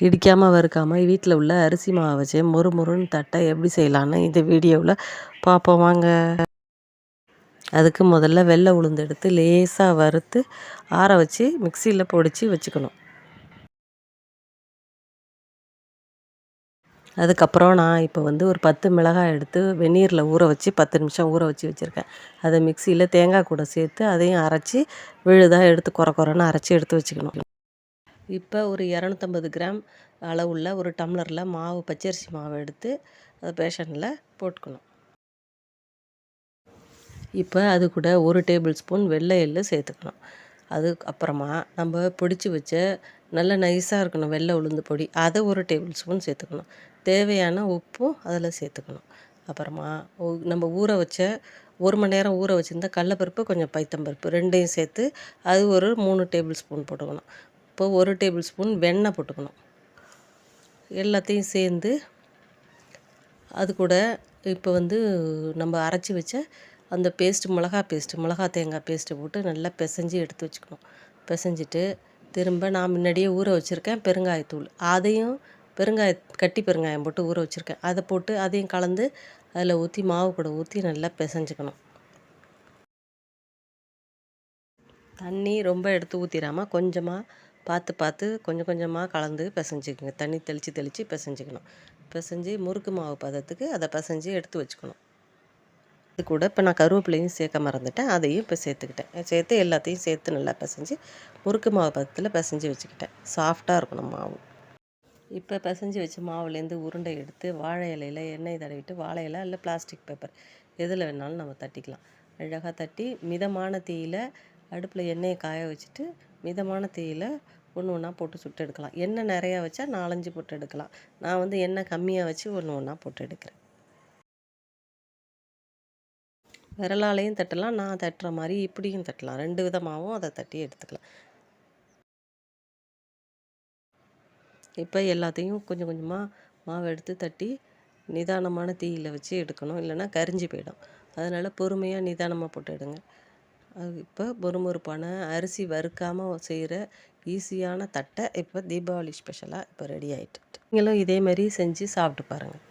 இடிக்காமல் வறுக்காமல் வீட்டில் உள்ள அரிசி மாவை வச்சு மொறு மொறுன்னு தட்டை எப்படி செய்யலான்னு இந்த வீடியோவில் பார்ப்போம் வாங்க. அதுக்கு முதல்ல வெள்ளை உளுந்து எடுத்து லேசாக வறுத்து ஆற வச்சு மிக்சியில் பொடிச்சு வச்சுக்கணும். அதுக்கப்புறம் நான் இப்போ வந்து ஒரு பத்து மிளகாய் எடுத்து வெந்நீரில் ஊற வச்சு பத்து நிமிஷம் ஊற வச்சு வச்சுருக்கேன். அதை மிக்சியில் தேங்காய் கூட சேர்த்து அதையும் அரைச்சி விழுதாக எடுத்து குறை குறைன்னு அரைச்சி எடுத்து வச்சுக்கணும். இப்போ ஒரு இரநூத்தம்பது கிராம் அளவுள்ள ஒரு டம்ளரில் மாவு பச்சரிசி மாவு எடுத்து அதை பேஷனில் போட்டுக்கணும். இப்போ அது கூட ஒரு டேபிள் ஸ்பூன் வெள்ளை எள்ளு சேர்த்துக்கணும். அதுக்கப்புறமா நம்ம பிடிச்சி வச்ச நல்ல நைஸாக இருக்கணும் வெள்ளை உளுந்து பொடி அதை ஒரு டேபிள் ஸ்பூன் சேர்த்துக்கணும். தேவையான உப்பும் அதில் சேர்த்துக்கணும். அப்புறமா நம்ம ஊற வச்ச ஒரு மணி நேரம் ஊற வச்சுருந்தா கடலப்பருப்பு கொஞ்சம் பைத்தம்பருப்பு ரெண்டையும் சேர்த்து அது ஒரு மூணு டேபிள் ஸ்பூன் போட்டுக்கணும். இப்போ ஒரு டேபிள் ஸ்பூன் வெண்ணெய் போட்டுக்கணும். எல்லாத்தையும் சேர்ந்து அது கூட இப்போ வந்து நம்ம அரைச்சி வச்ச அந்த பேஸ்ட்டு மிளகா பேஸ்ட்டு மிளகா தேங்காய் பேஸ்ட்டு போட்டு நல்லா பிசைஞ்சி எடுத்து வச்சுக்கணும். பிசைஞ்சிட்டு திரும்ப நான் முன்னாடியே ஊற வச்சுருக்கேன் பெருங்காயத்தூள். அதையும் பெருங்காய கட்டி பெருங்காயம் போட்டு ஊற வச்சுருக்கேன். அதை போட்டு அதையும் கலந்து அதில் ஊற்றி மாவு கூட ஊற்றி நல்லா பிசைஞ்சிக்கணும். தண்ணி ரொம்ப எடுத்து ஊற்றிடாமல் கொஞ்சமாக பார்த்து பார்த்து கொஞ்சம் கொஞ்சமாக கலந்து பிசைஞ்சிக்கங்க. தண்ணி தெளித்து தெளித்து பிசைஞ்சிக்கணும். பிசைஞ்சி முறுக்கு மாவு பதத்துக்கு அதை பிசைஞ்சி எடுத்து வச்சுக்கணும். இது கூட இப்போ நான் கருவேப்பிலையும் சேர்க்க மறந்துட்டேன். அதையும் இப்போ சேர்த்துக்கிட்டேன். சேர்த்து எல்லாத்தையும் சேர்த்து நல்லா பிசைஞ்சு முறுக்கு மாவு பதத்தில் பிசைஞ்சு வச்சுக்கிட்டேன். சாஃப்டாக இருக்கணும் மாவு. இப்போ பிசைஞ்சு வச்ச மாவுலேருந்து உருண்டை எடுத்து வாழை இலையில் எண்ணெய் தடவிட்டு வாழை இலை இல்லை பிளாஸ்டிக் பேப்பர் எதில் வேணாலும் நம்ம தட்டிக்கலாம். அழகாக தட்டி மிதமான தீயில் அடுப்பில் எண்ணெயை காய வச்சுட்டு மிதமான தீயில் ஒன்று ஒன்றா போட்டு சுட்டு எடுக்கலாம். எண்ணெய் நிறையா வச்சா நாலஞ்சு போட்டு எடுக்கலாம். நான் வந்து எண்ணெய் கம்மியாக வச்சு ஒன்று ஒன்றா போட்டு எடுக்கிறேன். விரலாலையும் தட்டலாம். நான் தட்டுற மாதிரி இப்படியும் தட்டலாம். ரெண்டு விதமாகவும் அதை தட்டி எடுத்துக்கலாம். இப்போ எல்லாத்தையும் கொஞ்சம் கொஞ்சமாக மாவு எடுத்து தட்டி நிதானமான தீயில் வச்சு எடுக்கணும். இல்லைன்னா கரிஞ்சு போயிடும். அதனால் பொறுமையாக நிதானமாக போட்டு எடுங்க. இப்போ பொறுமொறுப்பான அரிசி வறுக்காமல் செய்கிற ஈஸியான தட்டை இப்போ தீபாவளி ஸ்பெஷலாக இப்போ ரெடி ஆகிட்டு நீங்களும் இதே மாதிரி செஞ்சு சாப்பிட்டு பாருங்கள்